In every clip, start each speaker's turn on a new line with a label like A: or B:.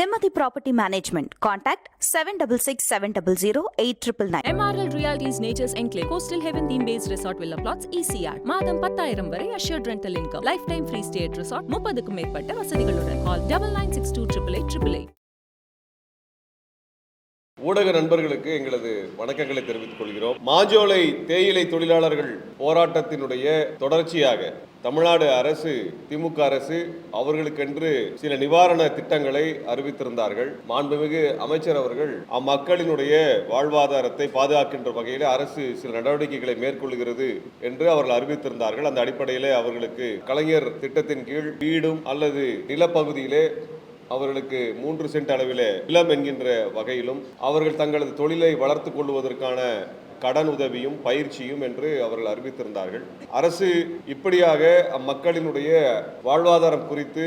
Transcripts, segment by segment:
A: Nimati Property Management. Contact 766 700 8999.
B: MRL Realty's Nature's Enclave, Coastal Heaven theme based resort villa plots ECR. மாதம் பத்தாயிரம் வரை assured rental income. Lifetime free stay at resort முப்பதுக்கும் மேற்பட்ட வசதிகளுடன் call double nine six two triple eight triple eight
C: ஊடக நண்பர்களுக்கு எங்களது வணக்கங்களை தெரிவித்துக் கொள்கிறோம் மாஞ்சோலை தேயிலை தொழிலாளர்கள் போராட்டத்தினுடைய தொடர்ச்சியாக தமிழ்நாடு அரசு திமுக அரசு அவர்களுக்கென்று சில நிவாரண திட்டங்களை அறிவித்திருந்தார்கள். மாண்புமிகு அமைச்சர் அவர்கள் அம்மக்களினுடைய வாழ்வாதாரத்தை பாதுகாக்கின்ற வகையில் அரசு சில நடவடிக்கைகளை மேற்கொள்கிறது என்று அவர்கள் அறிவித்திருந்தார்கள். அந்த அடிப்படையிலே அவர்களுக்கு கலைஞர் திட்டத்தின் கீழ் வீடும் அல்லது நிலப்பகுதியிலே அவர்களுக்கு மூன்று சென்ட் அளவில் நிலம் என்கின்ற வகையிலும் அவர்கள் தங்களது தொழிலை வளர்த்து கொள்வதற்கான கடன் உதவியும் பயிற்சியும் என்று அவர்கள் அறிவித்திருந்தார்கள். அரசு இப்படியாக அம்மக்களினுடைய வாழ்வாதாரம் குறித்து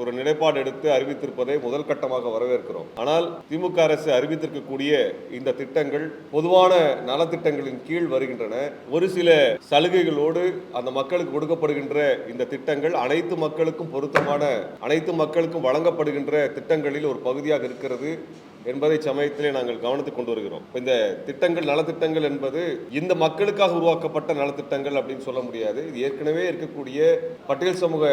C: ஒரு நிலைப்பாடு எடுத்து அறிவித்திருப்பதை முதல் கட்டமாக வரவேற்கிறோம். ஆனால் திமுக அரசு அறிவித்திருக்கக்கூடிய இந்த திட்டங்கள் பொதுவான நலத்திட்டங்களின் கீழ் வருகின்றன. ஒரு சில சலுகைகளோடு அந்த மக்களுக்கு கொடுக்கப்படுகின்ற இந்த திட்டங்கள் அனைத்து மக்களுக்கும் பொருத்தமான அனைத்து மக்களுக்கும் வழங்கப்படுகின்ற திட்டங்களில் ஒரு பகுதியாக இருக்கிறது. என்பதை சமயத்திலே நாங்கள் கவனத்துக்கு கொண்டு வருகிறோம். இந்த திட்டங்கள் நலத்திட்டங்கள் என்பது இந்த மக்களுக்காக உருவாக்கப்பட்ட நலத்திட்டங்கள் அப்படின்னு சொல்ல முடியாது. இது ஏற்கனவே இருக்கக்கூடிய பட்டியல் சமூக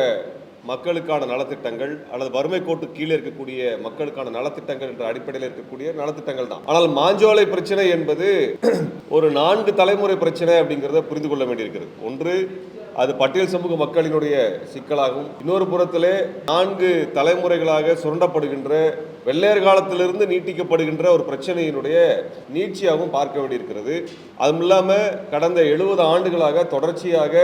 C: மக்களுக்கான நலத்திட்டங்கள் அல்லது வறுமை கோட்டு கீழே இருக்கக்கூடிய மக்களுக்கான நலத்திட்டங்கள் என்ற அடிப்படையில் இருக்கக்கூடிய நலத்திட்டங்கள் தான். ஆனால் மாஞ்சோலை பிரச்சனை என்பது ஒரு நான்கு தலைமுறை பிரச்சனை அப்படிங்கிறத புரிந்து கொள்ள வேண்டியிருக்கிறது. ஒன்று அது பட்டியல் சமூக மக்களினுடைய சிக்கலாகும். இன்னொரு புறத்திலே நான்கு தலைமுறைகளாக சுரண்டப்படுகின்ற வெள்ளையர் காலத்திலிருந்து நீட்டிக்கப்படுகின்ற ஒரு பிரச்சனையினுடைய நீட்சியாகவும் பார்க்க வேண்டியிருக்கிறது. அதுவும் இல்லாமல் கடந்த எழுபது ஆண்டுகளாக தொடர்ச்சியாக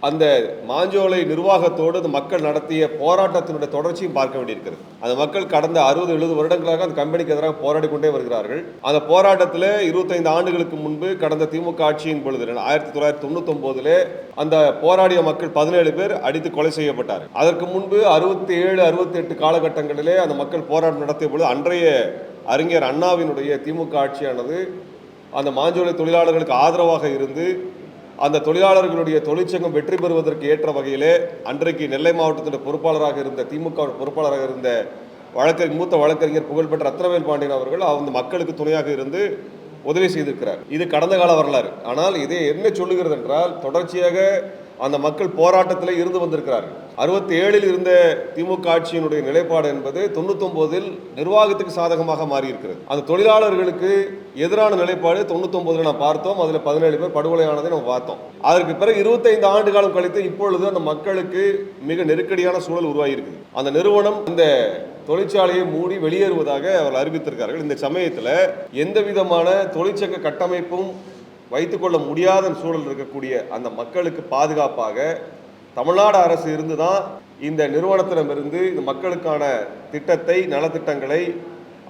C: அந்த மாஞ்சோலை நிர்வாகத்தோடு அந்த மக்கள் நடத்திய போராட்டத்தினுடைய தொடர்ச்சியும் பார்க்க வேண்டியிருக்கிறது. அந்த மக்கள் கடந்த அறுபது எழுபது வருடங்களாக அந்த கம்பெனிக்கு எதிராக போராடி கொண்டே வருகிறார்கள். அந்த போராட்டத்தில் இருபத்தைந்து ஆண்டுகளுக்கு முன்பு கடந்த திமுக ஆட்சியின் பொழுது ஆயிரத்தி தொள்ளாயிரத்தி தொண்ணூத்தி அந்த போராடிய மக்கள் பதினேழு பேர் அடித்து கொலை செய்யப்பட்டார் அதற்கு முன்பு அறுபத்தி ஏழு அறுபத்தி எட்டு காலகட்டங்களிலே அந்த மக்கள் போராட்டம் நடத்திய பொழுது அன்றைய அறிஞர் அண்ணாவினுடைய திமுக ஆட்சியானது அந்த மாஞ்சோலை தொழிலாளர்களுக்கு ஆதரவாக இருந்து அந்த தொழிலாளர்களுடைய தொழிற்சங்கம் வெற்றி பெறுவதற்கு ஏற்ற வகையிலே அன்றைக்கு நெல்லை மாவட்டத்தினுடைய பொறுப்பாளராக இருந்த திமுக பொறுப்பாளராக இருந்த வழக்கறி மூத்த வழக்கறிஞர் புகழ்பெற்ற ரத்னவேல் பாண்டியன் அவர்கள் அந்த மக்களுக்கு துணையாக இருந்து உதவி செய்திருக்கிறார். இது கடந்த கால வரலாறு. ஆனால் இதை என்ன சொல்லுகிறது என்றால் தொடர்ச்சியாக அந்த மக்கள் போராட்டத்தில் இருந்து வந்திருக்கிறார்கள். அறுபத்தி ஏழில் இருந்த திமுக ஆட்சியினுடைய நிலைப்பாடு என்பது தொண்ணூத்தொன்பதில் நிர்வாகத்துக்கு சாதகமாக மாறியிருக்கிறது. அந்த தொழிலாளர்களுக்கு எதிரான நிலைப்பாடு தொண்ணூத்தொன்பதுல நான் பார்த்தோம். அதில் பதினேழு பேர் படுகொலையானதை நம்ம பார்த்தோம். அதற்கு பிறகு இருபத்தைந்து ஆண்டு காலம் கழித்து இப்பொழுது அந்த மக்களுக்கு மிக நெருக்கடியான சூழல் உருவாகியிருக்கு அந்த நிறுவனம் இந்த தொழிற்சாலையை மூடி வெளியேறுவதாக அவர் அறிவித்திருக்கார்கள் இந்த சமயத்தில் எந்த விதமான தொழிற்சங்க கட்டமைப்பும் வைத்துக்கொள்ள முடியாத சூழல் இருக்கக்கூடிய அந்த மக்களுக்கு பாதுகாப்பாக தமிழ்நாடு அரசு இருந்து தான் இந்த நிறுவனத்திடமிருந்து இந்த மக்களுக்கான திட்டத்தை நலத்திட்டங்களை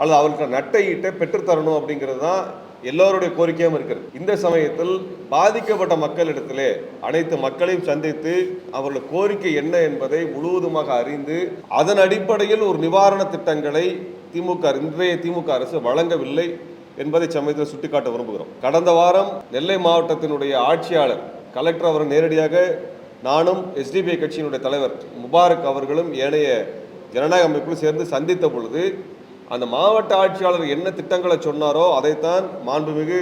C: அல்லது அவர்களுக்கு நட்டையீட்டை பெற்றுத்தரணும் அப்படிங்கிறது தான் எல்லோருடைய கோரிக்கையும் இருக்கிறது. இந்த சமயத்தில் பாதிக்கப்பட்ட மக்களிடத்திலே அனைத்து மக்களையும் சந்தித்து அவர்கள் கோரிக்கை என்ன என்பதை முழுவதுமாக அறிந்து அதன் அடிப்படையில் ஒரு நிவாரண திட்டங்களை திமுக இன்றைய திமுக அரசு வழங்கவில்லை. என்பதை சமயத்தில் சுட்டிக்காட்ட விரும்புகிறோம். கடந்த வாரம் நெல்லை மாவட்டத்தினுடைய ஆட்சியாளர் கலெக்டர் அவர் நேரடியாக நானும் எஸ்டிபிஐ கட்சியினுடைய தலைவர் முபாரக் அவர்களும் ஏனைய ஜனநாயக அமைப்பில் சேர்ந்து சந்தித்த பொழுது அந்த மாவட்ட ஆட்சியாளர் என்ன திட்டங்களை சொன்னாரோ அதைத்தான் மாண்புமிகு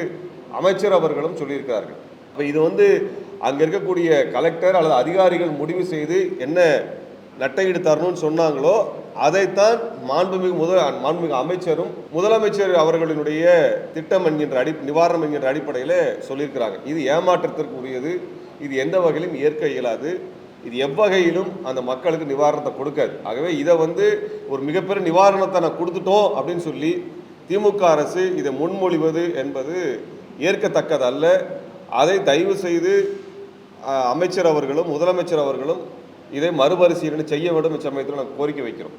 C: அமைச்சர் அவர்களும் சொல்லியிருக்கிறார்கள். அப்போ இது வந்து அங்கே இருக்கக்கூடிய கலெக்டர் அல்லது அதிகாரிகள் முடிவு செய்து என்ன நட்டையீடு தரணும்னு சொன்னாங்களோ அதைத்தான் மாண்புமிகு முதல் மாண்புமிகு அமைச்சரும் முதலமைச்சர் அவர்களினுடைய திட்டம் என்கின்ற அடி நிவாரணம் என்கின்ற அடிப்படையில் சொல்லியிருக்கிறாங்க. இது ஏமாற்றத்திற்கு உரியது. இது எந்த வகையிலும் ஏற்க இயலாது. இது எவ்வகையிலும் அந்த மக்களுக்கு நிவாரணத்தை கொடுக்காது. ஆகவே இதை வந்து ஒரு மிகப்பெரிய நிவாரணத்தை நான் கொடுத்துட்டோம் அப்படின்னு சொல்லி திமுக அரசு இதை முன்மொழிவது என்பது ஏற்கத்தக்கதல்ல. அதை தயவு செய்து அமைச்சர் அவர்களும் முதலமைச்சர் அவர்களும் இதை மறுபரிசீலனை செய்ய வேண்டும் சமயத்தில் நாங்கள் கோரிக்கை வைக்கிறோம்.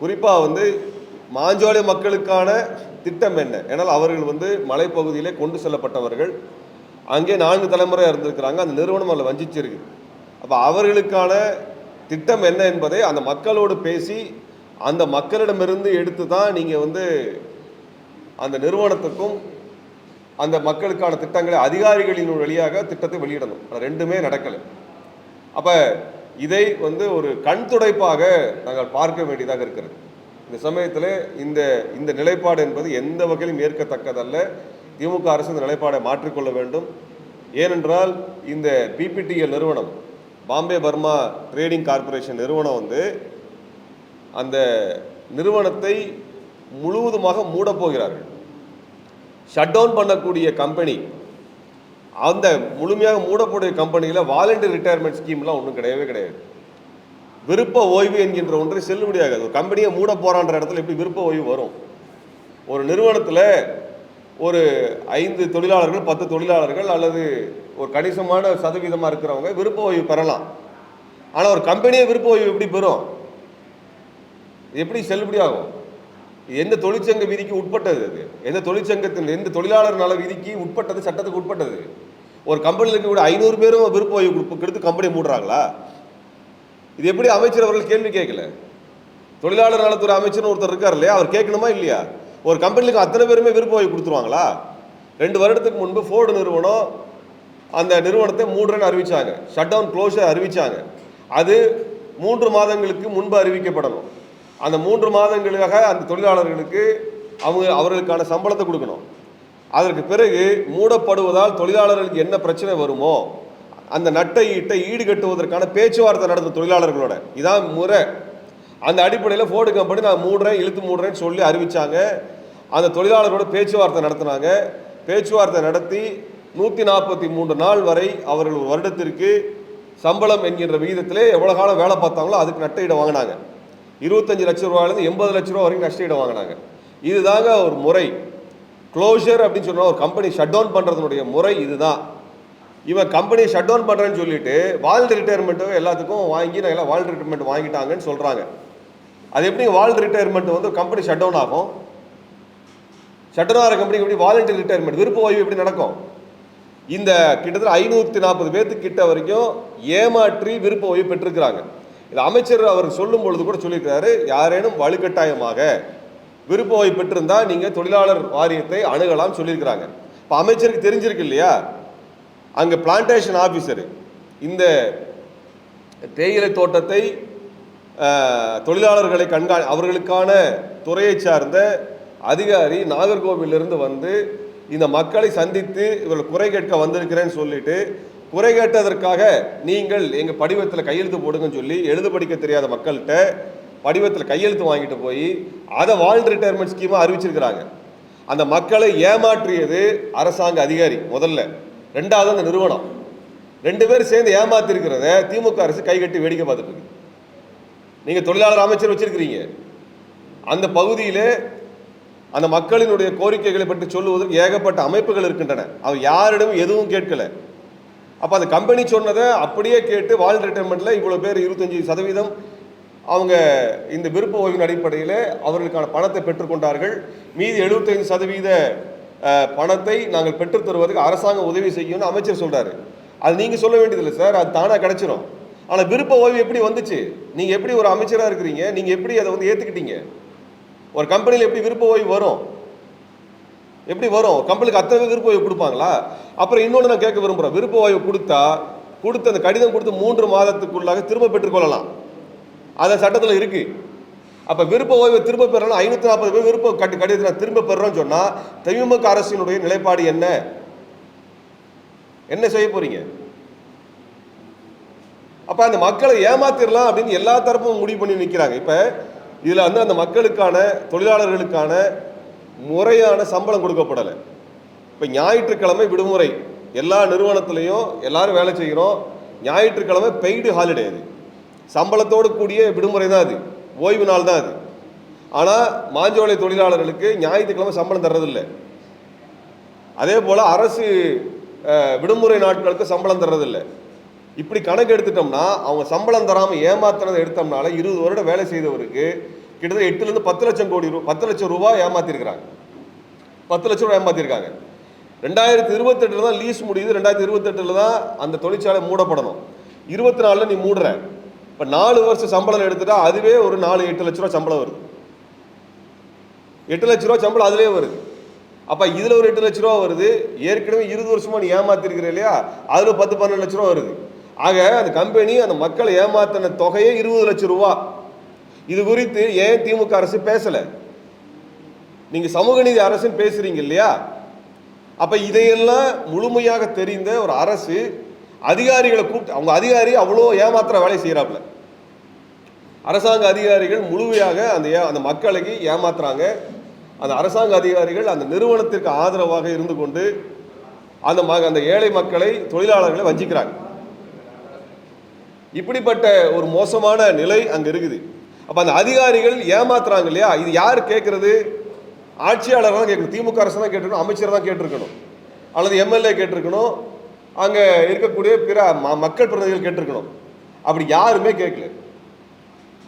C: குறிப்பாக வந்து மாஞ்சோலை மக்களுக்கான திட்டம் என்ன? ஏன்னால் அவர்கள் வந்து மலைப்பகுதியிலே கொண்டு செல்லப்பட்டவர்கள். அங்கே நான்கு தலைமுறையாக இருந்திருக்கிறாங்க. அந்த நிறுவனம் அதில் வஞ்சிச்சிருக்கு. அப்போ அவர்களுக்கான திட்டம் என்ன என்பதை அந்த மக்களோடு பேசி அந்த மக்களிடமிருந்து எடுத்து தான் நீங்கள் வந்து அந்த நிறுவனத்துக்கும் அந்த மக்களுக்கான திட்டங்களை அதிகாரிகளின் வழியாக திட்டத்தை வெளியிடணும். அது ரெண்டுமே நடக்கலை. அப்போ இதை வந்து ஒரு கண் துடைப்பாக நாங்கள் பார்க்க வேண்டியதாக இருக்கிறது. இந்த சமயத்தில் இந்த இந்த நிலைப்பாடு என்பது எந்த வகையிலும் ஏற்கத்தக்கதல்ல. திமுக அரசு இந்த நிலைப்பாடை மாற்றிக்கொள்ள வேண்டும். ஏனென்றால் இந்த பிபிடிஎல் நிறுவனம் பாம்பே பர்மா ட்ரேடிங் கார்ப்பரேஷன் நிறுவனம் வந்து அந்த நிறுவனத்தை முழுவதுமாக மூடப் போகிறார்கள். ஷட் டவுன் பண்ணக்கூடிய கம்பெனி அந்த முழுமையாக மூடக்கூடிய கம்பெனியில் வாலண்டியர் ரிட்டையர்மெண்ட் ஸ்கீம்லாம் ஒன்றும் கிடையவே கிடையாது. விருப்ப ஓய்வு என்கின்ற ஒன்றை செல்லுபடியாகாது ஒரு கம்பெனியை மூட போகிறான்ற இடத்துல எப்படி விருப்ப ஓய்வு வரும்? ஒரு நிறுவனத்தில் ஒரு ஐந்து தொழிலாளர்கள் பத்து தொழிலாளர்கள் அல்லது ஒரு கணிசமான சதவீதமாக இருக்கிறவங்க விருப்ப ஓய்வு பெறலாம். ஆனால் ஒரு கம்பெனியை விருப்ப ஓய்வு எப்படி பெறும்? எப்படி செல்லுபடியாகும் எந்த தொழிற்சங்க விதிக்கு உட்பட்டது அது? எந்த தொழிற்சங்கத்தின் எந்த தொழிலாளர் நல விதிக்கு உட்பட்டது சட்டத்துக்கு உட்பட்டது? ஒரு கம்பெனியில் இருக்கக்கூடிய ஐநூறு பேரும் விருப்ப ஓய்வு கொடுப்பு- கொடுத்து கம்பெனி மூடுறாங்களா? இது எப்படி அமைச்சர் அவர்கள் கேள்வி கேட்கல? தொழிலாளர் நலத்துறை அமைச்சர்னு ஒருத்தர் இருக்கார் இல்லையா? அவர் கேட்கணுமா இல்லையா? ஒரு கம்பெனிக்கு அத்தனை பேருமே விருப்ப ஓய்வு கொடுத்துருவாங்களா? ரெண்டு வருடத்துக்கு முன்பு ஃபோர்டு நிறுவனம் அந்த நிறுவனத்தை மூடுறேன்னு அறிவிச்சாங்க. ஷட் டவுன் க்ளோஷர் அறிவிச்சாங்க. அது மூன்று மாதங்களுக்கு முன்பு அறிவிக்கப்படணும். அந்த மூன்று மாதங்களுக்காக அந்த தொழிலாளர்களுக்கு அவங்க அவர்களுக்கான சம்பளத்தை கொடுக்கணும். அதற்கு பிறகு மூடப்படுவதால் தொழிலாளர்களுக்கு என்ன பிரச்சனை வருமோ அந்த நட்டை ஈட்டை ஈடுகட்டுவதற்கான பேச்சுவார்த்தை நடந்த தொழிலாளர்களோட. இதான் முறை. அந்த அடிப்படையில் ஃபோர்டு கம்பெனி நான் மூடுறேன் இழுத்து மூடுறேன்னு சொல்லி அறிவித்தாங்க அந்த தொழிலாளர்களோட பேச்சுவார்த்தை நடத்தினாங்க. பேச்சுவார்த்தை நடத்தி நூற்றி நாற்பத்தி மூன்று நாள் வரை அவர்கள் ஒரு வருடத்திற்கு சம்பளம் என்கின்ற விகிதத்திலே எவ்வளோ காலம் வேலை பார்த்தாங்களோ அதுக்கு நட்டையிட வாங்கினாங்க. இருபத்தஞ்சு லட்ச ரூபாயிலேருந்து எண்பது லட்ச ரூபா வரைக்கும் நஷ்டஈடு வாங்கினாங்க. இதுதாங்க ஒரு முறை. க்ளோஷர் அப்படின்னு சொன்னால் ஒரு கம்பெனி ஷட் டவுன் பண்ணுறதுனுடைய முறை இதுதான். இவன் கம்பெனி ஷட் டவுன் பண்ணுறேன்னு சொல்லிட்டு வால்ட் ரிட்டையர்மெண்ட்டு எல்லாத்துக்கும் வாங்கி நான் எல்லாம் வால்ட் ரிட்டையர்மெண்ட் வாங்கிட்டாங்கன்னு சொல்கிறாங்க அது எப்படி வால்ட் ரிட்டையர்மெண்ட் வந்து கம்பெனி ஷட் டவுன் ஆகும்? ஷட் டவுன் ஆகிற கம்பெனி எப்படி வாலண்டரி ரிட்டையர்மெண்ட் விருப்ப ஓய்வு எப்படி நடக்கும்? இந்த கிட்டத்தட்ட ஐநூற்றி நாற்பது பேர்த்து கிட்ட வரைக்கும் ஏமாற்றி விருப்ப ஓய்வு பெற்றிருக்கிறாங்க. இது அமைச்சர் அவர் சொல்லும் பொழுது கூட சொல்லியிருக்கிறாரு யாரேனும் வலுக்கட்டாயமாக விருப்ப ஓய்வு பெற்றிருந்தா நீங்கள் தொழிலாளர் வாரியத்தை அணுகலாம் சொல்லியிருக்கிறாங்க. இப்போ அமைச்சருக்கு தெரிஞ்சிருக்கு இல்லையா? அங்கே பிளான்டேஷன் ஆஃபீஸர் இந்த தேயிலை தோட்டத்தை தொழிலாளர்களை கண்கா அவர்களுக்கான துறையை சார்ந்த அதிகாரி நாகர்கோவிலிருந்து வந்து இந்த மக்களை சந்தித்து இவர்கள் குறை கேட்க வந்திருக்கிறேன்னு சொல்லிட்டு குறை கேட்டதற்காக நீங்கள் எங்கள் படிவத்தில் கையெழுத்து போடுங்கன்னு சொல்லி எழுத படிக்க தெரியாத மக்கள்கிட்ட படிவத்தில் கையெழுத்து வாங்கிட்டு போய் அதை வால் ரிட்டையர்மெண்ட் ஸ்கீமாக அறிவிச்சிருக்கிறாங்க. அந்த மக்களை ஏமாற்றியது அரசாங்க அதிகாரி முதல்ல. ரெண்டாவது அந்த நிறுவனம். ரெண்டு பேரும் சேர்ந்து ஏமாத்திருக்கிறத திமுக அரசு கைகட்டி வேடிக்கை பார்த்துட்டு இருக்கு. தொழிலாளர் அமைச்சர் வச்சிருக்கிறீங்க. அந்த பகுதியிலே அந்த மக்களினுடைய கோரிக்கைகளை பற்றி சொல்லுவதற்கு ஏகப்பட்ட அமைப்புகள் இருக்கின்றன. அவன் யாரிடமும் எதுவும் கேட்கல. அப்போ அந்த கம்பெனி சொன்னதை அப்படியே கேட்டு வால் ரிட்டைர்மெண்ட்டில் இவ்வளோ பேர் இருபத்தஞ்சி சதவீதம் அவங்க இந்த விருப்ப ஓய்வின் அடிப்படையில் அவர்களுக்கான பணத்தை பெற்றுக்கொண்டார்கள். மீதி 75% சதவீத பணத்தை நாங்கள் பெற்றுத் தருவதற்கு அரசாங்கம் உதவி செய்யும்னு அமைச்சர் சொல்கிறாரு அது நீங்கள் சொல்ல வேண்டியதில்லை சார். அது தானாக கிடைச்சிரும். ஆனால் விருப்ப ஓய்வு எப்படி வந்துச்சு? நீங்கள் எப்படி ஒரு அமைச்சராக இருக்கிறீங்க? நீங்கள் எப்படி அதை வந்து ஏற்றுக்கிட்டீங்க ஒரு கம்பெனியில் எப்படி விருப்ப ஓய்வு வரும்? எப்படி வரும்? கம்பெனிக்கு அத்தனை விருப்ப ஓய்வு கொடுப்பாங்களா? அப்புறம் இன்னொன்று நான் கேட்க விரும்புகிறேன் விருப்ப ஓய்வு கொடுத்தா கொடுத்து அந்த கடிதம் கொடுத்து மூன்று மாதத்துக்குள்ளாக திரும்ப பெற்றுக்கொள்ளலாம் அதை சட்டத்தில் இருக்குது அப்போ விருப்ப ஓய்வை திரும்ப பெறணும். ஐநூற்றி நாற்பது பேர் விருப்ப கட்டு கடிதத்தில் திரும்ப பெறோம்னு சொன்னால் திமுக அரசினுடைய நிலைப்பாடு என்ன? என்ன செய்ய போகிறீங்க அப்போ அந்த மக்களை ஏமாத்திடலாம் அப்படின்னு எல்லா தரப்பும் முடிவு பண்ணி நிற்கிறாங்க இப்போ இதில் வந்து அந்த மக்களுக்கான தொழிலாளர்களுக்கான முறையான சம்பளம் கொடுக்கப்படலை. இப்போ ஞாயிற்றுக்கிழமை விடுமுறை. எல்லா நிறுவனத்துலேயும் எல்லாரும் வேலை செய்கிறோம். ஞாயிற்றுக்கிழமை பெய்டு ஹாலிடே அது. சம்பளத்தோடு கூடிய விடுமுறை தான் அது. ஓய்வு நாள் தான் அது. ஆனால் மாஞ்சோலை தொழிலாளர்களுக்கு ஞாயிற்றுக்கிழமை சம்பளம் தர்றதில்லை. அதே போல் அரசு விடுமுறை நாட்களுக்கு சம்பளம் தர்றதில்லை. இப்படி கணக்கு எடுத்துட்டோம்னா அவங்க சம்பளம் தராமல் ஏமாத்துறதை எடுத்தோம்னால இருபது வருடம் வேலை செய்தவருக்கு கிட்டத்தட்ட எட்டுலேருந்து பத்து லட்சம் கோடி ரூ பத்து லட்சம் ரூபாய் ஏமாத்திருக்கிறாங்க. பத்து லட்சம் ரூபாய் ஏமாத்திருக்காங்க. ரெண்டாயிரத்தி இருபத்தெட்டில் தான் லீஸ் முடியுது. ரெண்டாயிரத்தி இருபத்தெட்டில் தான் அந்த தொழிற்சாலை மூடப்படணும். இருபத்தி நாலில் நீ மூடுற. இப்போ நாலு வருஷம் சம்பளம் எடுத்துட்டா அதுவே ஒரு நாலு எட்டு லட்ச ரூபா சம்பளம் வருது. எட்டு லட்ச ரூபா சம்பளம் அதுலேயே வருது. அப்போ இதில் ஒரு எட்டு லட்ச ரூபா வருது. ஏற்கனவே இருபது வருஷமா நீ ஏமாத்திருக்கிற இல்லையா? அதில் பத்து பன்னெண்டு லட்ச ரூபா வருது. ஆக அந்த கம்பெனி அந்த மக்களை ஏமாத்தின தொகையே இருபது லட்ச ரூபா. இது குறித்து ஏன் திமுக அரசு பேசல? நீங்க சமூக நீதி அரசுன்னு பேசுறீங்க இல்லையா? அப்ப இதையெல்லாம் முழுமையாக தெரிந்த ஒரு அரசு அதிகாரிகளை கூப்பிட்டு அவங்க அதிகாரி அவ்வளோ ஏமாத்துற வேலை செய்யறாப்புல அரசாங்க அதிகாரிகள் முழுமையாக அந்த ஏ- அந்த மக்களுக்கு ஏமாத்துறாங்க. அந்த அரசாங்க அதிகாரிகள் அந்த நிறுவனத்திற்கு ஆதரவாக இருந்து கொண்டு அந்த ம- அந்த ஏழை மக்களை தொழிலாளர்களை வஞ்சிக்கிறாங்க. இப்படிப்பட்ட ஒரு மோசமான நிலை அங்கே இருக்குது. அப்போ அந்த அதிகாரிகள் ஏமாத்துறாங்க இல்லையா? இது யார் கேட்குறது ஆட்சியாளர் தான் கேட்கணும் திமுக அரசு தான் கேட்டிருக்கணும். அமைச்சர் தான் கேட்டிருக்கணும். அல்லது எம்எல்ஏ கேட்டிருக்கணும். அங்கே இருக்கக்கூடிய பிற ம- மக்கள் பிரதிநிதிகள் கேட்டிருக்கணும். அப்படி யாருமே கேட்கல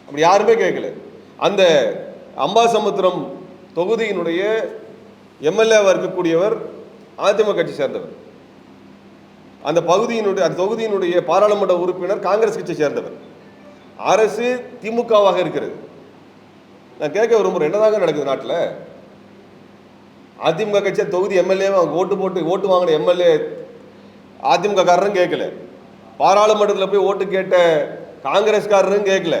C: அப்படி யாருமே கேட்கல. அந்த அம்பாசமுத்திரம் தொகுதியினுடைய எம்எல்ஏவாக இருக்கக்கூடியவர் அதிமுக கட்சி சேர்ந்தவர். அந்த பகுதியினுடைய அந்த தொகுதியினுடைய பாராளுமன்ற உறுப்பினர் காங்கிரஸ் கட்சியை சேர்ந்தவர். அரசு திமுகவாக இருக்கிறது. நான் கேட்க விரும்புகிறேன் என்னதாங்க நடக்குது நாட்டில்? அதிமுக கட்சியை தொகுதி எம்எல்ஏ ஓட்டு போட்டு ஓட்டு வாங்கின எம்எல்ஏ அதிமுக காரரும் கேட்கல. பாராளுமன்றத்தில் போய் ஓட்டு கேட்ட காங்கிரஸ்காரரும் கேட்கல.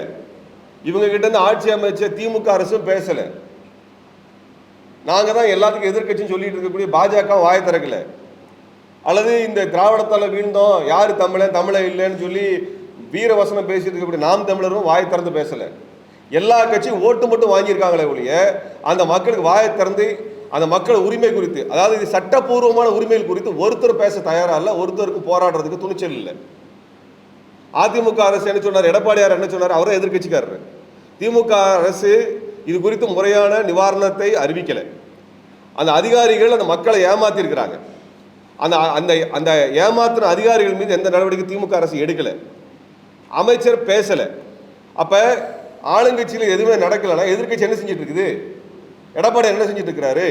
C: இவங்க கிட்ட இருந்து ஆட்சி அமைச்ச திமுக அரசும் பேசல. நாங்க தான் எல்லாத்துக்கும் எதிர்க்கட்சின்னு சொல்லிட்டு இருக்கக்கூடிய பாஜக வாய திறக்கல. அல்லது இந்த திராவிடத்தால் வீழ்ந்தோம் யார் தமிழன் தமிழை இல்லைன்னு சொல்லி வீரவசனம் பேசிட்டு இருக்கக்கூடிய நாம் தமிழரும் வாயை திறந்து பேசல. எல்லா கட்சியும் ஓட்டு மட்டும் வாங்கியிருக்காங்களே ஒழிய அந்த மக்களுக்கு வாயை திறந்து அந்த மக்கள் உரிமை குறித்து அதாவது இது சட்டப்பூர்வமான உரிமைகள் குறித்து ஒருத்தர் பேச தயாரா இல்லை ஒருத்தருக்கு போராடுறதுக்கு துணிச்சல் இல்லை. அதிமுக அரசு என்ன சொன்னார் எடப்பாடியார் என்ன சொன்னார் அவரும் எதிர்க்கட்சிக்காரர். திமுக அரசு இது குறித்து முறையான நிவாரணத்தை அறிவிக்கலை. அந்த அதிகாரிகள் அந்த மக்களை ஏமாத்திருக்கிறாங்க. அந்த அந்த அந்த ஏமாத்தின அதிகாரிகள் மீது எந்த நடவடிக்கை திமுக அரசு எடுக்கலை. அமைச்சர் பேசலை. அப்போ ஆளுங்கட்சியில் எதுவுமே நடக்கலைன்னா எதிர்க்கட்சி என்ன செஞ்சுட்டு இருக்குது எடப்பாடி என்ன செஞ்சுட்டு இருக்கிறாரு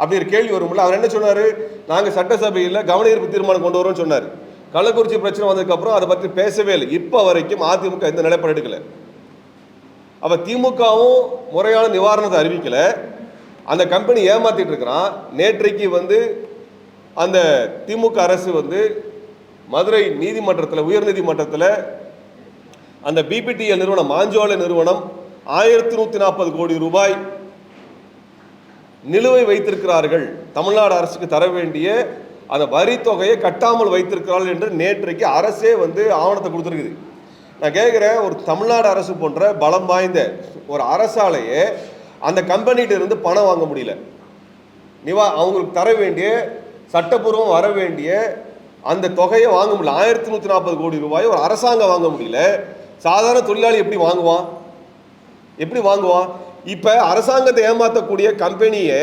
C: அப்படி ஒரு கேள்வி வரும்ல. அவர் என்ன சொன்னார்? நாங்கள் சட்டசபையில் கவன ஈர்ப்பு தீர்மானம் கொண்டு வரோம்னு சொன்னார். கள்ளக்குறிச்சி பிரச்சனை வந்ததுக்கப்புறம் அதை பற்றி பேசவே இல்லை. இப்போ வரைக்கும் அதிமுக எந்த நிலைப்பாடு எடுக்கலை. அப்போ திமுகவும் முறையான நிவாரணத்தை அறிவிக்கலை. அந்த கம்பெனி ஏமாத்திட்டு இருக்கிறான். நேற்றைக்கு வந்து அந்த திமுக அரசு வந்து மதுரை நீதிமன்றத்தில் உயர்நீதிமன்றத்தில் அந்த பிபிடிஎல் நிறுவனம் மாஞ்சோலை நிறுவனம் ஆயிரத்தி நூற்றி நாற்பது கோடி ரூபாய் நிலுவை வைத்திருக்கிறார்கள். தமிழ்நாடு அரசுக்கு தர வேண்டிய அந்த வரித்தொகையை தொகையை கட்டாமல் வைத்திருக்கிறார்கள் என்று நேற்றைக்கு அரசே வந்து ஆவணத்தை கொடுத்துருக்குது. நான் கேட்குறேன் ஒரு தமிழ்நாடு அரசு போன்ற பலம் வாய்ந்த ஒரு அரசாலையே அந்த கம்பெனிகிட்ட இருந்து பணம் வாங்க முடியல. நிவா அவங்களுக்கு தர வேண்டிய சட்டப்பூர்வம் வர வேண்டிய அந்த தொகையை வாங்க முடியல. ஆயிரத்தி நூற்றி நாற்பது கோடி ரூபாய் ஒரு அரசாங்கம் வாங்க முடியல. சாதாரண தொழிலாளி எப்படி வாங்குவான்? எப்படி வாங்குவான்? இப்போ அரசாங்கத்தை ஏமாற்றக்கூடிய கம்பெனியை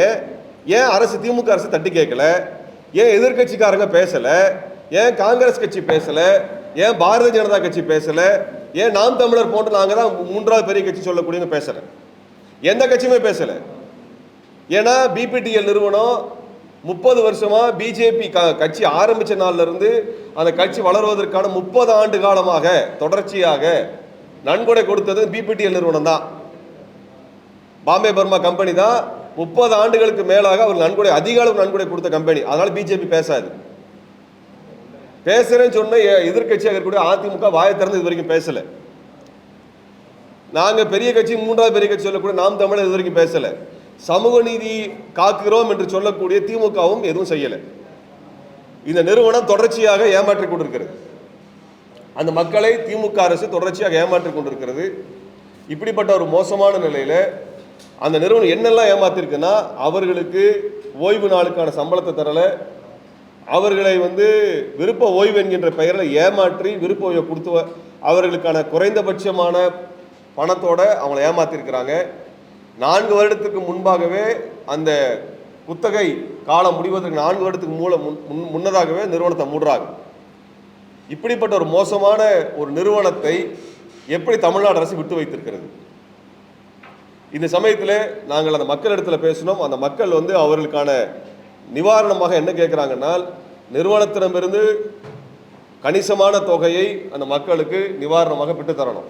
C: ஏன் அரசு திமுக அரசு தட்டி கேட்கல? ஏன் எதிர்க்கட்சிக்காரங்க பேசலை? ஏன் காங்கிரஸ் கட்சி பேசலை? ஏன் பாரதிய ஜனதா கட்சி பேசலை? ஏன் நாம் தமிழர் போன்ற நாங்கள் தான் மூன்றாவது பெரிய கட்சி சொல்லக்கூடியவங்க பேசுகிறேன் எந்த கட்சியுமே பேசலை. ஏன்னா பிபிடிஎல் நிறுவனம் முப்பது வருஷமாக பிஜேபி க கட்சி ஆரம்பித்த நாள்ல இருந்து அந்த கட்சி வளருவதற்கான முப்பது ஆண்டு காலமாக தொடர்ச்சியாக நன்கொடை கொடுத்தது பிபிடிஎல் நிறுவனம் தான். பாம்பே பர்மா கம்பெனி தான் முப்பது ஆண்டுகளுக்கு மேலாக அவர் நன்கொடை அதிக அளவு நன்கொடை கொடுத்த கம்பெனி. அதனால் பிஜேபி பேசாது. பேசுறேன்னு சொன்ன எ- எதிர்க்கட்சியாக இருக்கக்கூடிய அதிமுக வாயை திறந்து இது வரைக்கும் பேசலை. நாங்கள் பெரிய கட்சி மூன்றாவது பெரிய கட்சி சொல்லக்கூடிய நாம் தமிழர் இது வரைக்கும் பேசலை. சமூக நீதி காக்கிறோம் என்று சொல்லக்கூடிய திமுகவும் எதுவும் செய்யலை. இந்த நிறுவனம் தொடர்ச்சியாக ஏமாற்றிக் கொண்டிருக்கிறது. அந்த மக்களை திமுக அரசு தொடர்ச்சியாக ஏமாற்றிக் கொண்டிருக்கிறது. இப்படிப்பட்ட ஒரு மோசமான நிலையில் அந்த நிறுவனம் என்னெல்லாம் ஏமாத்திருக்குன்னா அவர்களுக்கு ஓய்வு நாளுக்கான சம்பளத்தை தரலை அவர்களை வந்து விருப்ப ஓய்வு என்கின்ற பெயரில் ஏமாற்றி விருப்ப ஓய்வை கொடுத்து வ- அவர்களுக்கான குறைந்தபட்சமான பணத்தோட அவங்களை ஏமாத்திருக்கிறாங்க. நான்கு வருடத்துக்கு முன்பாகவே அந்த குத்தகை காலம் முடிவதற்கு நான்கு வருடத்துக்கு மூல முன்- முன்- முன்னதாகவே நிறுவனத்தை மூடுறாங்க. இப்படிப்பட்ட ஒரு மோசமான ஒரு நிறுவனத்தை எப்படி தமிழ்நாடு அரசு விட்டு வைத்திருக்கிறது? இந்த சமயத்தில் நாங்கள் அந்த மக்களிடத்தில் பேசினோம். அந்த மக்கள் வந்து அவர்களுக்கான நிவாரணமாக என்ன கேட்குறாங்கன்னா நிறுவனத்திடமிருந்து கணிசமான தொகையை அந்த மக்களுக்கு நிவாரணமாக பெற்று தரணும்.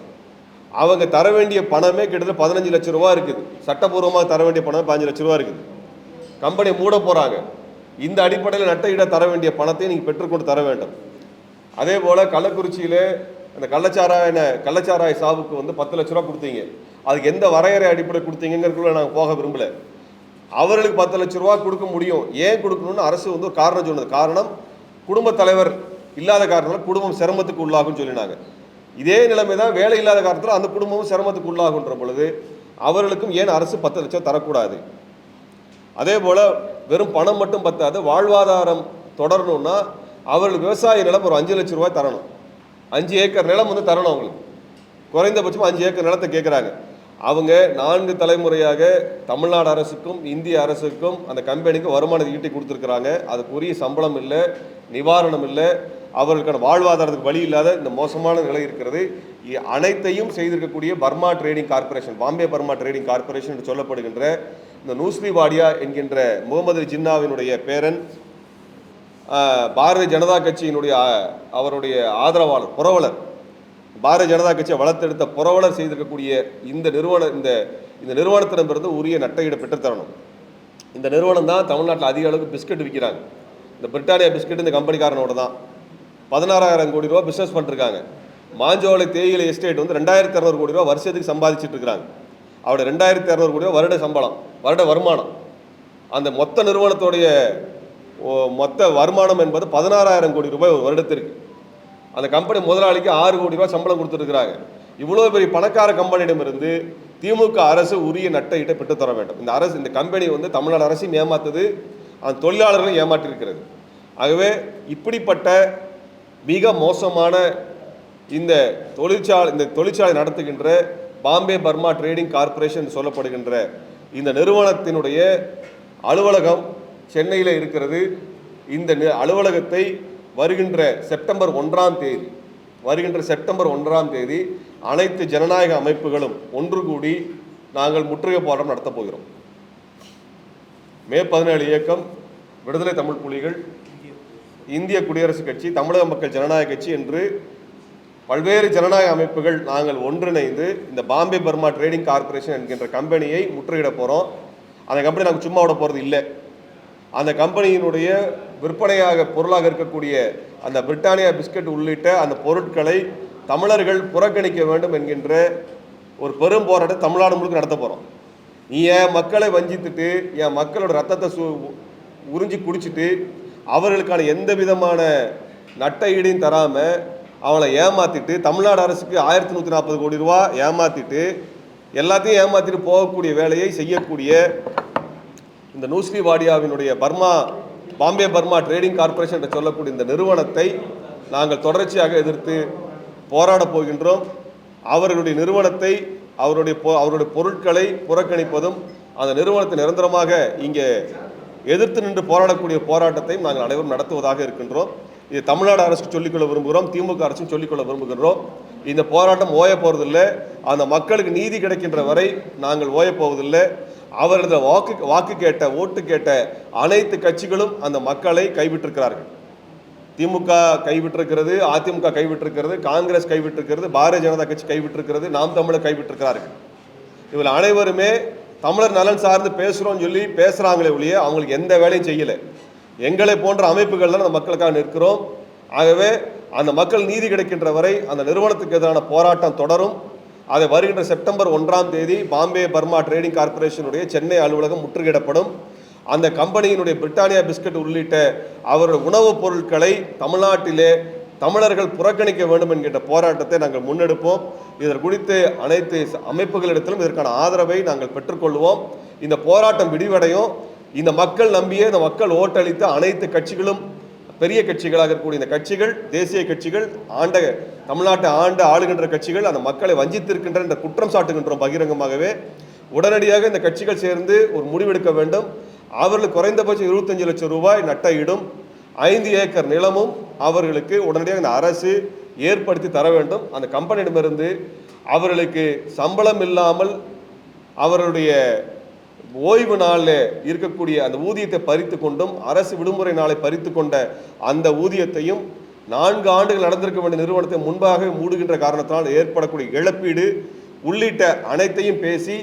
C: அவங்க தர வேண்டிய பணமே கிட்டத்தட்ட பதினஞ்சு லட்சம் ரூபா இருக்குது. சட்டப்பூர்வமாக தர வேண்டிய பணம் பதினஞ்சு லட்ச ரூபா இருக்குது. கம்பெனி மூட போகிறாங்க இந்த அடிப்படையில் நட்ட இட தர வேண்டிய பணத்தை நீங்கள் பெற்றுக்கொண்டு தர வேண்டும். அதே போல் கள்ளக்குறிச்சியில் அந்த கள்ளச்சாராய கள்ளச்சாராய சாவுக்கு வந்து பத்து லட்ச ரூபா கொடுத்தீங்க. அதுக்கு எந்த வரையறை அடிப்படை கொடுத்தீங்கிறதுக்குள்ளே நாங்கள் போக விரும்பலை. அவர்களுக்கு பத்து லட்ச ரூபா கொடுக்க முடியும். ஏன் கொடுக்கணும்னு அரசு வந்து ஒரு காரணம் சொன்னது. காரணம் குடும்ப தலைவர் இல்லாத காரணத்தில் குடும்பம் சிரமத்துக்கு உள்ளாகும் சொல்லினாங்க. இதே நிலைமை தான் வேலை இல்லாத காரணத்தில் அந்த குடும்பமும் சிரமத்துக்கு உள்ளாகுன்ற பொழுது அவர்களுக்கும் ஏன் அரசு பத்து லட்சம் தரக்கூடாது? அதே போல் வெறும் பணம் மட்டும் பத்தாது வாழ்வாதாரம் தொடரணும்னா அவர்களுக்கு விவசாய நிலம் ஒரு அஞ்சு லட்ச ரூபாய் தரணும். அஞ்சு ஏக்கர் நிலம் வந்து தரணும் அவங்களுக்கு. குறைந்தபட்சம் அஞ்சு ஏக்கர் நிலத்தை கேட்குறாங்க. அவங்க நான்கு தலைமுறையாக தமிழ்நாடு அரசுக்கும் இந்திய அரசுக்கும் அந்த கம்பெனிக்கு வருமானத்தை ஈட்டி கொடுத்துருக்குறாங்க. அதுக்குரிய சம்பளம் இல்லை நிவாரணம் இல்லை. அவர்களுக்கான வாழ்வாதாரத்துக்கு வழி இல்லாத இந்த மோசமான நிலை இருக்கிறது. இ- அனைத்தையும் செய்திருக்கக்கூடிய Burma trading corporation Bombay Burma trading corporation என்று சொல்லப்படுகின்ற இந்த நூஸ்லி வாடியா என்கின்ற முகமது ஜின்னாவினுடைய பேரன் பாரதிய ஜனதா கட்சியினுடைய அவருடைய ஆதரவாளர் புரவலர். பாரதிய ஜனதா கட்சியை வளர்த்தெடுத்த புறவலர் செய்திருக்கக்கூடிய இந்த நிறுவன இந்த இந்த நிறுவனத்திடமிருந்து உரிய நட்டையிட பெற்றுத்தரணும். இந்த நிறுவனம் தான் தமிழ்நாட்டில் அதிக அளவுக்கு பிஸ்கட் விற்கிறாங்க. இந்த பிரிட்டானியா பிஸ்கட் இந்த கம்பெனிக்காரனோட தான். பதினாறாயிரம் கோடி ரூபா பிஸ்னஸ் பண்ணிருக்காங்க. மாஞ்சோலை தேயிலை எஸ்டேட் வந்து ரெண்டாயிரத்தி இரநூறு கோடி ரூபா வருஷத்துக்கு சம்பாதிச்சிட்டு இருக்காங்க. அவரோட ரெண்டாயிரத்தி இரநூறு கோடி ரூபா வருட சம்பளம் வருட வருமானம். அந்த மொத்த நிறுவனத்துடைய ஓ, மொத்த வருமானம் என்பது பதினாறாயிரம் கோடி ரூபாய் ஒரு வருடத்திற்கு. அந்த கம்பெனி முதலாளிக்கு ஆறு கோடி ரூபாய் சம்பளம் கொடுத்துருக்குறாங்க. இவ்வளோ பெரிய பணக்கார கம்பெனியிடமிருந்து திமுக அரசு உரிய நட்டையிட்ட பெற்றுத் தர வேண்டும். இந்த அரசு இந்த கம்பெனி வந்து தமிழ்நாடு அரசையும் ஏமாத்துது அந்த தொழிலாளர்களும் ஏமாற்றிருக்கிறது ஆகவே இப்படிப்பட்ட மிக மோசமான இந்த தொழிற்சாலை இந்த தொழிற்சாலை நடத்துகின்ற பாம்பே பர்மா ட்ரேடிங் கார்ப்பரேஷன் சொல்லப்படுகின்ற இந்த நிறுவனத்தினுடைய அலுவலகம் சென்னையில் இருக்கிறது. இந்த அலுவலகத்தை வருகின்ற செப்டம்பர் ஒன்றாம் தேதி வருகின்ற செப்டம்பர் ஒன்றாம் தேதி அனைத்து ஜனநாயக அமைப்புகளும் ஒன்று கூடி நாங்கள் முற்றுகை போராட்டம் நடத்தப் போகிறோம். மே பதினேழு இயக்கம் விடுதலை தமிழ் புலிகள் இந்திய குடியரசுக் கட்சி தமிழக மக்கள் ஜனநாயக கட்சி என்று பல்வேறு ஜனநாயக அமைப்புகள் நாங்கள் ஒன்றிணைந்து இந்த பாம்பே பர்மா ட்ரேடிங் கார்ப்பரேஷன் என்கின்ற கம்பெனியை முற்றுகையிட போகிறோம் அந்த கம்பெனி நாங்கள் சும்மா விட போகிறது இல்லை. அந்த கம்பெனியினுடைய விற்பனையாக பொருளாக இருக்கக்கூடிய அந்த பிரிட்டானியா பிஸ்கட் உள்ளிட்ட அந்த பொருட்களை தமிழர்கள் புறக்கணிக்க வேண்டும் என்கின்ற ஒரு பெரும் போராட்டம் தமிழ்நாடு முழுக்க நடத்த போகிறோம் நீ என் மக்களை வஞ்சித்துட்டு என் மக்களோட ரத்தத்தை சு உறிஞ்சி குடிச்சிட்டு அவர்களுக்கான எந்த விதமான நட்ட ஈடையும் தராமல் அவளை ஏமாத்திட்டு தமிழ்நாடு அரசுக்கு ஆயிரத்தி நூற்றி நாற்பது கோடி ரூபா ஏமாத்திட்டு எல்லாத்தையும் ஏமாத்திட்டு போகக்கூடிய வேலையை செய்யக்கூடிய இந்த Nusli வாடியாவினுடைய Burma Bombay Burma trading corporation என்று சொல்லக்கூடிய இந்த நிறுவனத்தை நாங்கள் தொடர்ச்சியாக எதிர்த்து போராடப் போகின்றோம். அவர்களுடைய நிறுவனத்தை அவருடைய பொ- அவருடைய பொருட்களை புறக்கணிப்பதும் அந்த நிறுவனத்தை நிரந்தரமாக இங்கே எதிர்த்து நின்று போராடக்கூடிய போராட்டத்தையும் நாங்கள் அனைவரும் நடத்துவதாக இருக்கின்றோம். இது தமிழ்நாடு அரசு சொல்லிக்கொள்ள விரும்புகிறோம் திமுக அரசும் சொல்லிக்கொள்ள விரும்புகின்றோம். இந்த போராட்டம் ஓய போவதில்லை அந்த மக்களுக்கு நீதி கிடைக்கின்ற வரை நாங்கள் ஓய போவதில்லை. அவரது வாக்கு வாக்கு கேட்ட ஓட்டு கேட்ட அனைத்து கட்சிகளும் அந்த மக்களை கைவிட்டிருக்கிறார்கள். திமுக கைவிட்டிருக்கிறது அதிமுக கைவிட்டிருக்கிறது காங்கிரஸ் கைவிட்டிருக்கிறது பாரதிய ஜனதா கட்சி கைவிட்டிருக்கிறது நாம் தமிழர் கைவிட்டிருக்கிறார்கள். இவர்கள் அனைவருமே தமிழர் நலன் சார்ந்து பேசுகிறோம்னு சொல்லி பேசுகிறாங்களே ஒழிய அவங்களுக்கு எந்த வேலையும் செய்யலை. எங்களை போன்ற அமைப்புகள் தான் அந்த மக்களுக்காக நிற்கிறோம். ஆகவே அந்த மக்கள் நீதி கிடைக்கின்ற வரை அந்த நிறுவனத்துக்கு எதிரான போராட்டம் தொடரும். அதை வருகின்ற செப்டம்பர் ஒன்றாம் தேதி பாம்பே பர்மா ட்ரேடிங் கார்ப்பரேஷனுடைய சென்னை அலுவலகம் முற்றுகையிடப்படும். அந்த கம்பெனியினுடைய பிரிட்டானியா பிஸ்கட் உள்ளிட்ட அவருடைய உணவுப் பொருட்களை தமிழ்நாட்டிலே தமிழர்கள் புறக்கணிக்க வேண்டும் என்கின்ற போராட்டத்தை நாங்கள் முன்னெடுப்போம். இதற்கு குறித்து அனைத்து அமைப்புகளிடத்திலும் இதற்கான ஆதரவை நாங்கள் பெற்றுக்கொள்வோம். இந்த போராட்டம் விடிவடையும் இந்த மக்கள் நம்பிய இந்த மக்கள் ஓட்டளித்த அனைத்து கட்சிகளும் பெரிய கட்சிகளாக இருக்கக்கூடிய இந்த கட்சிகள் தேசிய கட்சிகள் ஆண்ட தமிழ்நாட்டை ஆண்ட ஆளுகின்ற கட்சிகள் அந்த மக்களை வஞ்சித்திருக்கின்ற இந்த குற்றம் சாட்டுகின்றோம் பகிரங்கமாகவே. உடனடியாக இந்த கட்சிகள் சேர்ந்து ஒரு முடிவெடுக்க வேண்டும். அவர்கள் குறைந்தபட்சம் இருபத்தஞ்சு லட்சம் ரூபாய் நட்டையிடும். ஐந்து ஏக்கர் நிலமும் அவர்களுக்கு உடனடியாக இந்த அரசு ஏற்படுத்தி தர வேண்டும். அந்த கம்பெனியிடமிருந்து அவர்களுக்கு சம்பளம் இல்லாமல் அவருடைய ஓய்வு நாளில் இருக்கக்கூடிய அந்த ஊதியத்தை பறித்து கொண்டும் அரசு விடுமுறை நாளை பறித்து கொண்ட அந்த ஊதியத்தையும் நான்கு ஆண்டுகள் நடந்திருக்க வேண்டிய நிறுவனத்தை முன்பாக மூடுகின்ற காரணத்தினால் ஏற்படக்கூடிய இழப்பீடு உள்ளிட்ட அனைத்தையும் பேசி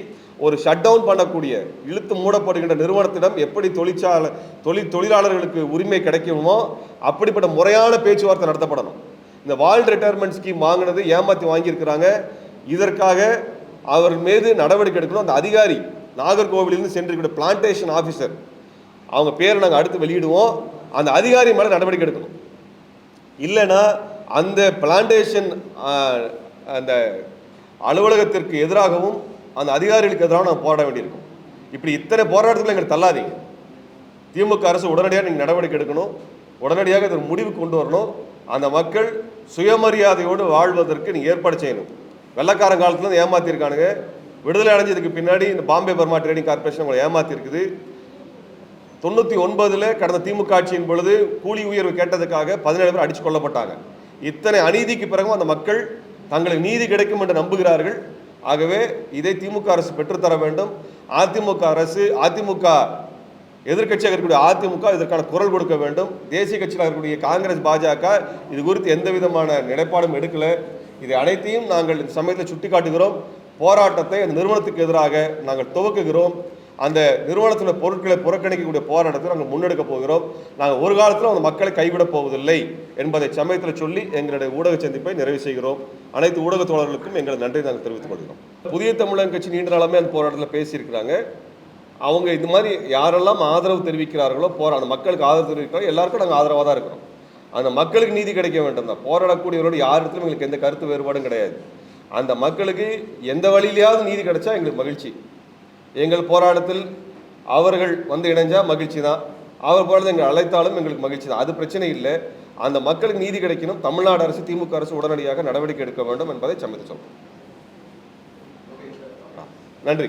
C: ஒரு ஷட் டவுன் பண்ணக்கூடிய இழுத்து மூடப்படுகின்ற நிறுவனத்திடம் எப்படி தொழிற்சாலை தொழில் தொழிலாளர்களுக்கு உரிமை கிடைக்குமோ அப்படிப்பட்ட முறையான பேச்சுவார்த்தை நடத்தப்படணும். இந்த வால் ரிட்டையர்மெண்ட் ஸ்கீம் வாங்கினது ஏமாற்றி வாங்கியிருக்கிறாங்க. இதற்காக அவர் மீது நடவடிக்கை எடுக்கணும். அந்த அதிகாரி நாகர்கோவிலிருந்து சென்றிருக்கிற பிளான்டேஷன் ஆஃபீஸர் அவங்க பேரை நாங்கள் அடுத்து வெளியிடுவோம். அந்த அதிகாரி மேலே நடவடிக்கை எடுக்கணும். இல்லைன்னா அந்த பிளான்டேஷன் அந்த அலுவலகத்திற்கு எதிராகவும் அந்த அதிகாரிகளுக்கு எதிராக நாங்கள் போராட வேண்டியிருக்கும். இப்படி இத்தனை போராட்டத்தில் எங்களுக்கு தள்ளாதீங்க. திமுக அரசு உடனடியாக நீங்கள் நடவடிக்கை எடுக்கணும். உடனடியாக இதற்கு முடிவு கொண்டு வரணும். அந்த மக்கள் சுயமரியாதையோடு வாழ்வதற்கு நீங்கள் ஏற்பாடு செய்யணும். வெள்ளக்காரன் காலத்தில் ஏமாற்றிருக்கானுங்க விடுதலை அடைஞ்சதுக்கு பின்னாடி இந்த பாம்பே பர்மா ட்ரேடிங் கார்பரேஷன் உங்களை ஏமாத்திருக்குது. தொண்ணூற்றி ஒன்பதில் கடந்த திமுக ஆட்சியின் பொழுது கூலி உயர்வு கேட்டதுக்காக பதினேழு பேர் அடித்து கொல்லப்பட்டாங்க. இத்தனை அநீதிக்கு பிறகும் அந்த மக்கள் தங்களுக்கு நீதி கிடைக்கும் என்று நம்புகிறார்கள். ஆகவே இதை திமுக அரசு பெற்றுத்தர வேண்டும். அதிமுக அரசு அதிமுக எதிர்க்கட்சியாக இருக்கக்கூடிய அதிமுக இதற்கான குரல் கொடுக்க வேண்டும். தேசிய கட்சியாக இருக்கக்கூடிய காங்கிரஸ் பாஜக இது குறித்து எந்த விதமான நிலைப்பாடும் எடுக்கலை. இதை அனைத்தையும் நாங்கள் இந்த சமயத்தில் சுட்டிக்காட்டுகிறோம். போராட்டத்தை அந்த நிறுவனத்துக்கு எதிராக நாங்கள் துவக்குகிறோம். அந்த நிறுவனத்தில் பொருட்களை புறக்கணிக்கக்கூடிய போராட்டத்தை நாங்கள் முன்னெடுக்க போகிறோம். நாங்கள் ஒரு காலத்தில் அந்த மக்களை கைவிடப் போவதில்லை என்பதை சமயத்தில் சொல்லி எங்களுடைய ஊடக சந்திப்பை நிறைவு செய்கிறோம். அனைத்து ஊடக தோழர்களுக்கும் எங்களது நன்றி நாங்கள் தெரிவித்துக் கொள்கிறோம். புதிய தமிழகம் கட்சி நீண்ட நாளமே அந்த போராட்டத்தில் பேசியிருக்கிறாங்க. அவங்க இது மாதிரி யாரெல்லாம் ஆதரவு தெரிவிக்கிறார்களோ போரா அந்த மக்களுக்கு ஆதரவு தெரிவிக்கிறாரோ எல்லாருக்கும் நாங்கள் ஆதரவாக தான் இருக்கிறோம். அந்த மக்களுக்கு நீதி கிடைக்க வேண்டும் தான். போராடக்கூடியவரோடு யார் இடத்துலையும் எங்களுக்கு எந்த கருத்து வேறுபாடும் கிடையாது. அந்த மக்களுக்கு எந்த வழியிலையாவது நீதி கிடைச்சா எங்களுக்கு மகிழ்ச்சி. எங்கள் போராட்டத்தில் அவர்கள் வந்து இணைஞ்சா மகிழ்ச்சி தான். அவர் போராட்டத்தை எங்களை அழைத்தாலும் எங்களுக்கு மகிழ்ச்சி தான். அது பிரச்சனை இல்லை. அந்த மக்களுக்கு நீதி கிடைக்கணும். தமிழ்நாடு அரசு திமுக அரசு உடனடியாக நடவடிக்கை எடுக்க வேண்டும் என்பதை சம்மதி சொல்றோம் நன்றி.